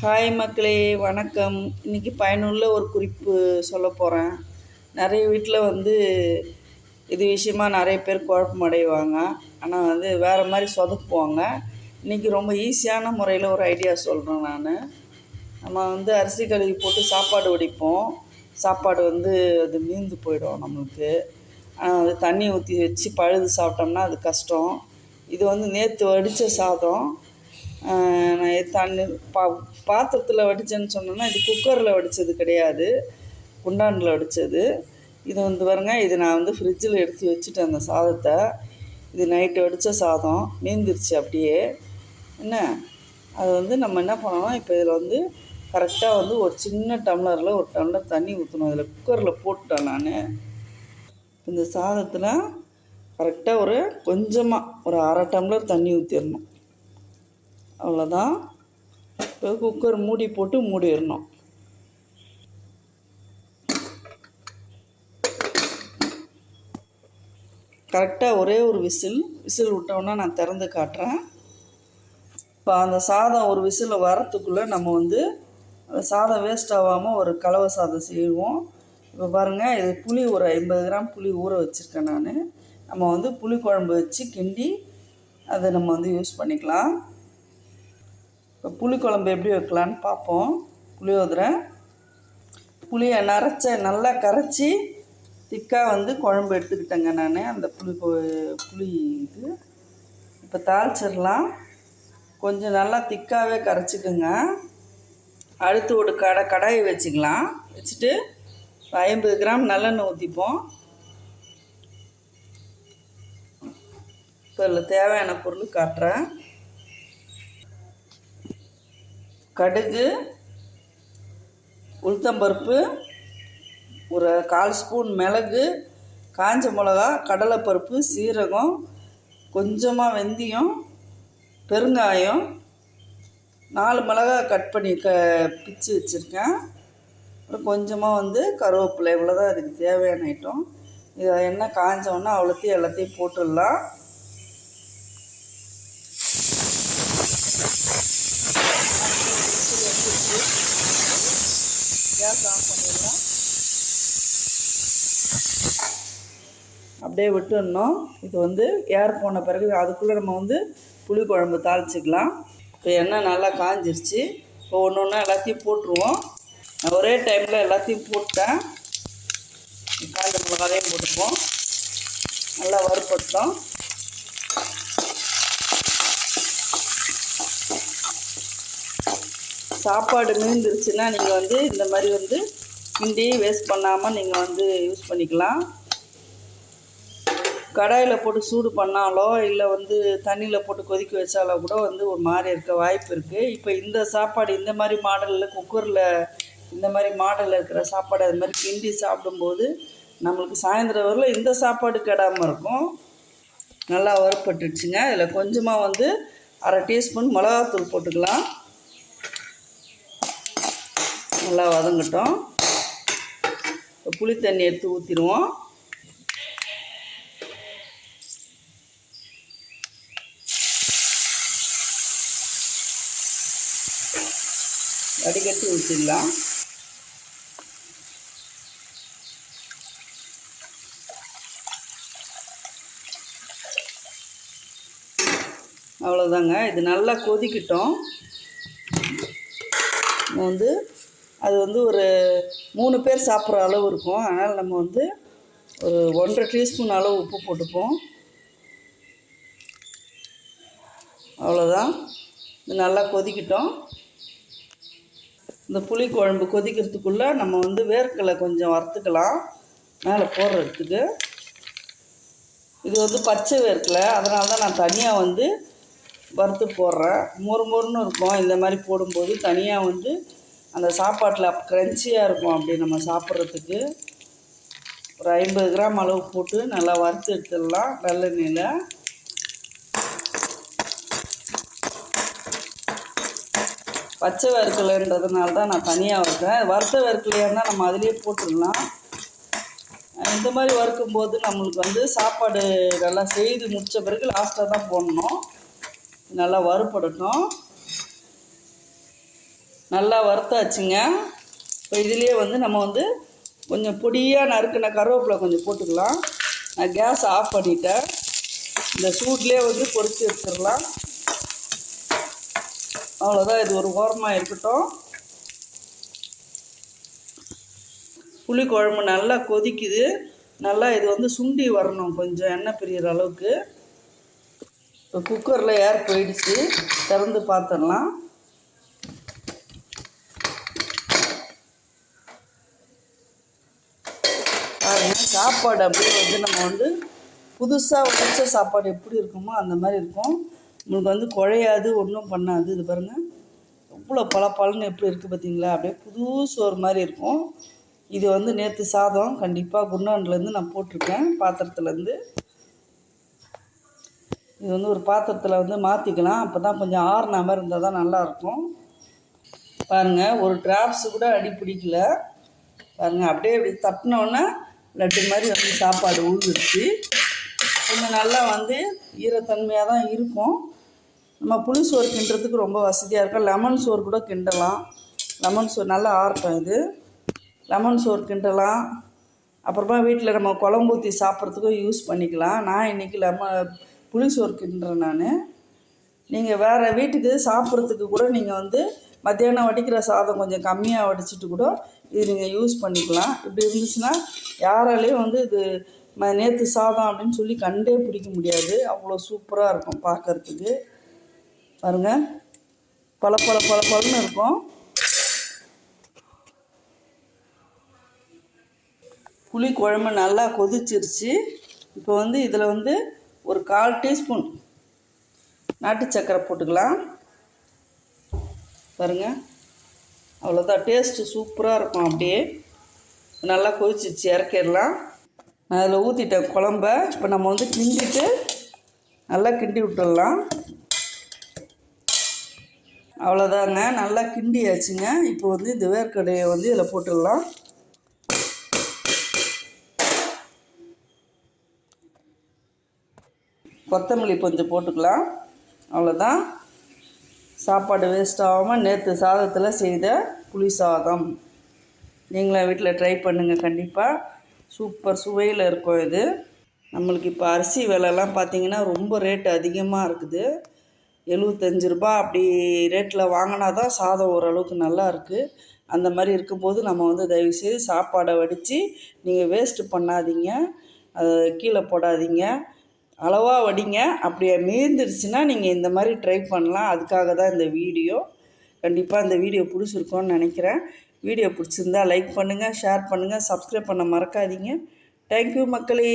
Hi மக்களே வணக்கம். இன்றைக்கி பயனுள்ள ஒரு குறிப்பு சொல்ல போகிறேன் நிறைய வீட்டில் வந்து இது விஷயமா நிறைய பேர் குழப்பம் அடைவாங்க. ஆனால் வந்து வேறு மாதிரி சொதப்புவாங்க. இன்றைக்கி ரொம்ப ஈஸியான முறையில் ஒரு ஐடியா சொல்கிறேன் நான். நம்ம வந்து அரிசி கழுவி போட்டு சாப்பாடு வடிப்போம். சாப்பாடு வந்து அது மீந்து போயிடும் நம்மளுக்கு. ஆனால் அது தண்ணி ஊற்றி வச்சு பழுது சாப்பிட்டோம்னா அது கஷ்டம். இது வந்து நேற்று வடித்த சாதம். தண்ணி பா பாத்திரத்தில் வடித்தேன்னு சொன்னேன்னா இது குக்கரில் வடித்தது கிடையாது. குண்டானில் வடித்தது இது வந்து பாருங்க இது நான் வந்து ஃப்ரிட்ஜில் எடுத்து வச்சுட்டேன் அந்த சாதத்தை. இது நைட்டு வடித்த சாதம். மீந்துருச்சு அப்படியே. என்ன? அது வந்து நம்ம என்ன பண்ணணும் இப்போ இதில் வந்து கரெக்டாக வந்து ஒரு சின்ன டம்ளரில் ஒரு டம்ளர் தண்ணி ஊற்றணும் அதில் குக்கரில் போட்டுட்டேன் நான். இந்த சாதத்தில் கரெக்டாக ஒரு கொஞ்சமாக ஒரு அரை டம்ளர் தண்ணி ஊற்றிடணும் அவ்வளோதான். இப்போ குக்கர் மூடி போட்டு மூடிடணும். கரெக்டாக ஒரே ஒரு விசில். விசில் விட்டோன்னா நான் திறந்து காட்டுறேன். இப்போ அந்த சாதம் ஒரு விசில் வரத்துக்குள்ளே நம்ம வந்து சாதம் வேஸ்ட் ஆகாமல் ஒரு கலவை சாதம் செய்வோம். இப்போ பாருங்கள் இது புளி ஒரு ஐம்பது கிராம் புளி ஊற வச்சுருக்கேன் நான். நம்ம வந்து புளி குழம்பு வச்சு கிண்டி அதை நம்ம வந்து யூஸ் பண்ணிக்கலாம். இப்போ புளிக்குழம்பு எப்படி வைக்கலான்னு பார்ப்போம். புளியோதரை. புளியை நரைச்ச நல்லா கரைச்சி திக்காக வந்து குழம்பு எடுத்துக்கிட்டேங்க நான். அந்த புளி புளி இது. இப்போ தாளிச்சிடலாம். கொஞ்சம் நல்லா திக்காகவே கரைச்சிக்குங்க. அடுத்து ஒரு கடை கடாயை வச்சுக்கலாம். வச்சுட்டு ஐம்பது கிராம் நல்லெண்ணெய் ஊற்றிப்போம் இப்போ இல்லை தேவையான பொருள் காட்டுறேன். கடுகு உளுத்தம்பருப்பு ஒரு கால் ஸ்பூன் மிளகு காஞ்ச மிளகா கடலைப்பருப்பு சீரகம் கொஞ்சமாக வெந்தயம் பெருங்காயம் நாலு மிளகா கட் பண்ணி க பிச்சு வச்சுருக்கேன். அப்புறம் கொஞ்சமாக வந்து கருவேப்பிலை இவ்வளோதான் அதுக்கு தேவையான ஐட்டம் இதை எண்ணெய் காஞ்சோன்னா அவ்வளோத்தையும் எல்லாத்தையும் போட்டுடலாம். கேஸ் ஆஃப் பண்ணிடலாம். அப்படியே விட்டுடணும். இது வந்து ஏர் போன பிறகு அதுக்குள்ளே நம்ம வந்து புளி குழம்பு தாளிச்சிக்கலாம். இப்போ எண்ணெய் நல்லா காஞ்சிருச்சு. இப்போ ஒன்று ஒன்றா எல்லாத்தையும் போட்டுருவோம். நான் ஒரே டைமில் எல்லாத்தையும் போட்டேன். காஞ்ச மிளகாதையும் போட்டுப்போம் நல்லா வறுப்பட்டோம் சாப்பாடு மீந்துருச்சுன்னா நீங்கள் வந்து இந்த மாதிரி வந்து கிண்டி வேஸ்ட் பண்ணாமல் நீங்கள் வந்து யூஸ் பண்ணிக்கலாம். கடாயில் போட்டு சூடு பண்ணாலோ இல்லை வந்து தண்ணியில் போட்டு கொதிக்க வச்சாலோ கூட வந்து ஒரு மாதிரி இருக்க வாய்ப்பு இருக்குது இப்போ இந்த சாப்பாடு இந்த மாதிரி மாடலில் குக்கரில் இந்த மாதிரி மாடலில் இருக்கிற சாப்பாடு அது மாதிரி கிண்டி சாப்பிடும்போது நம்மளுக்கு சாயந்தரம் வரல இந்த சாப்பாடு கெடாமல் இருக்கும். நல்லா வறுப்பட்டுடுச்சுங்க இதில் கொஞ்சமாக வந்து அரை டீஸ்பூன் மிளகாத்தூள் போட்டுக்கலாம். நல்லா வதங்கட்டும். புளி தண்ணி எடுத்து ஊற்றிடுவோம் வடிகட்டி ஊற்றிடலாம் அவ்வளோதாங்க இது நல்லா கொதிக்கட்டும். வந்து அது வந்து ஒரு மூணு பேர் சாப்பிட்ற அளவு இருக்கும். அதனால் நம்ம வந்து ஒரு ஒன்றரை டீஸ்பூன் அளவு உப்பு போட்டுப்போம். அவ்வளோதான் இது நல்லா கொதிக்கட்டும். இந்த புளி குழம்பு கொதிக்கிறதுக்குள்ளே நம்ம வந்து வேர்க்கலை கொஞ்சம் வறுத்துக்கலாம். மேலே போடுறதுக்கு. இது வந்து பச்சை வேர்க்கலை அதனால தான் நான் தனியாக வந்து வறுத்து போடுறேன். மொறு மொறுன்னு இருக்கும். இந்த மாதிரி போடும்போது தனியாக வந்து அந்த சாப்பாட்டில் க்ரன்ச்சியாக இருக்கும் அப்படி நம்ம சாப்பிட்றதுக்கு. ஒரு ஐம்பது கிராம் அளவு போட்டு நல்லா வறுத்து எடுத்துடலாம் நல்லெண்ணெயில். பச்சை வறுக்கலைன்றதுனால தான் நான் தனியாக வறுக்கிறேன். வறுத்த வறுக்கலையானா இருந்தால் நம்ம அதிலே போட்டுடலாம். இந்த மாதிரி வறுக்கும்போது நம்மளுக்கு வந்து சாப்பாடு நல்லா செய்து முடித்த பிறகு லாஸ்ட்டாக தான் போடணும். நல்லா வறுப்படட்டும் நல்லா வறுத்தாச்சுங்க. இப்போ இதுலேயே வந்து நம்ம வந்து கொஞ்சம் பொடியாக நறுக்கின கருவேப்பிலை கொஞ்சம் போட்டுக்கலாம். நான் கேஸ் ஆஃப் பண்ணிட்டேன். இந்த சூட்லேயே வந்து பொறிச்சு எடுத்துடலாம். அவ்வளோதான் இது ஒரு ஓரமாக இருக்கட்டும். புளி குழம்பு நல்லா கொதிக்குது. நல்லா இது வந்து சுண்டி வரணும். கொஞ்சம் எண்ணெய் பிரியிற அளவுக்கு. இப்போ குக்கரில் ஏர் போயிடுச்சு. திறந்து பார்த்துடலாம் பாருங்க சாப்பாடு அப்படியே வந்து நம்ம வந்து புதுசாக உடைச்ச சாப்பாடு எப்படி இருக்குமோ அந்த மாதிரி இருக்கும். உங்களுக்கு வந்து குழையாது ஒன்றும் பண்ணாது. இது பாருங்கள் எவ்வளோ பளபளன்னு எப்படி இருக்குது பார்த்தீங்களா அப்படியே புது சோறு மாதிரி இருக்கும். இது வந்து நேற்று சாதம். கண்டிப்பாக குண்டான்லேருந்து நான் போட்டிருக்கேன் பாத்திரத்துலேருந்து. இது வந்து ஒரு பாத்திரத்தில் வந்து மாற்றிக்கலாம் அப்போ தான் கொஞ்சம் ஆறுன மாதிரி இருந்தால் தான் நல்லாயிருக்கும் பாருங்கள் ஒரு ட்ராப்ஸு கூட அடி பிடிக்கல. பாருங்கள் அப்படியே இப்படி தட்டினோன்னே லட்டு மாதிரி வந்து சாப்பாடு உழுதுருச்சு. கொஞ்சம் நல்லா வந்து ஈரத்தன்மையாக தான் இருக்கும். நம்ம புளி சோறு கிண்டுறதுக்கு ரொம்ப வசதியாக இருக்கும். லெமன் சோறு கூட கிண்டலாம். லெமன் சோறு நல்லா ஆறட்டும் இது. லெமன் சோறு கிண்டலாம். அப்புறமா வீட்டில் நம்ம குழம்பு ஊற்றி சாப்பிட்றதுக்கும் யூஸ் பண்ணிக்கலாம். நான் இன்றைக்கி லெமன் புளி சோறு கிண்டுறேன் நான். நீங்கள் வேறு வீட்டுக்கு சாப்பிட்றதுக்கு கூட நீங்கள் வந்து மத்தியானம் வடிக்கிற சாதம் கொஞ்சம் கம்மியாக வடிச்சிட்டு கூட இது நீங்கள் யூஸ் பண்ணிக்கலாம். இப்படி இருந்துச்சுன்னா யாராலையும் வந்து இது ம நேற்று சாதம் அப்படின்னு சொல்லி கண்டே பிடிக்க முடியாது. அவ்வளோ சூப்பராக இருக்கும் பார்க்கறதுக்கு. பாருங்கள் பல பல பல பலன்னு இருக்கும். புளி குழம்பு நல்லா கொதிச்சிருச்சு. இப்போ வந்து இதில் வந்து ஒரு கால் டீஸ்பூன் நாட்டு சக்கரை போட்டுக்கலாம். பாருங்கள் அவ்வளோதான் டேஸ்ட்டு சூப்பராக இருக்கும் அப்படியே. நல்லா கொதிச்சிச்சு இறக்கிடலாம். நான் அதில் ஊற்றிட்டேன் குழம்ப. இப்போ நம்ம வந்து கிண்டிட்டு நல்லா கிண்டி விட்டுடலாம். அவ்வளோதாங்க நல்லா கிண்டியாச்சுங்க. இப்போ வந்து இந்த வேர்க்கடையை வந்து இதில் போட்டுடலாம். கொத்தமல்லி கொஞ்சம் போட்டுக்கலாம். அவ்வளோதான் சாப்பாடு வேஸ்ட் ஆகாமல் நேற்று சாதத்தில் செய்த புளி சாதம். நீங்களும் வீட்டில் ட்ரை பண்ணுங்கள் கண்டிப்பாக சூப்பர் சுவையில் இருக்கும் இது. நம்மளுக்கு இப்போ அரிசி விலைலாம் பார்த்திங்கன்னா ரொம்ப ரேட்டு அதிகமாக இருக்குது. எழுபத்தஞ்சு ரூபா அப்படி ரேட்டில் வாங்கினா தான் சாதம் ஓரளவுக்கு நல்லா இருக்குது அந்த மாதிரி இருக்கும்போது நம்ம வந்து தயவுசெய்து சாப்பாடை வடித்து நீங்கள் வேஸ்ட்டு பண்ணாதீங்க. அதை கீழே போடாதீங்க. அளவாக வடிங்க. அப்படியே மீந்துருச்சுன்னா நீங்கள் இந்த மாதிரி ட்ரை பண்ணலாம். அதுக்காக தான் இந்த வீடியோ. கண்டிப்பாக இந்த வீடியோ பிடிச்சிருக்கோன்னு நினைக்கிறேன். வீடியோ பிடிச்சிருந்தா லைக் பண்ணுங்கள் ஷேர் பண்ணுங்கள் சப்ஸ்கிரைப் பண்ண மறக்காதீங்க. தேங்க்யூ மக்களே.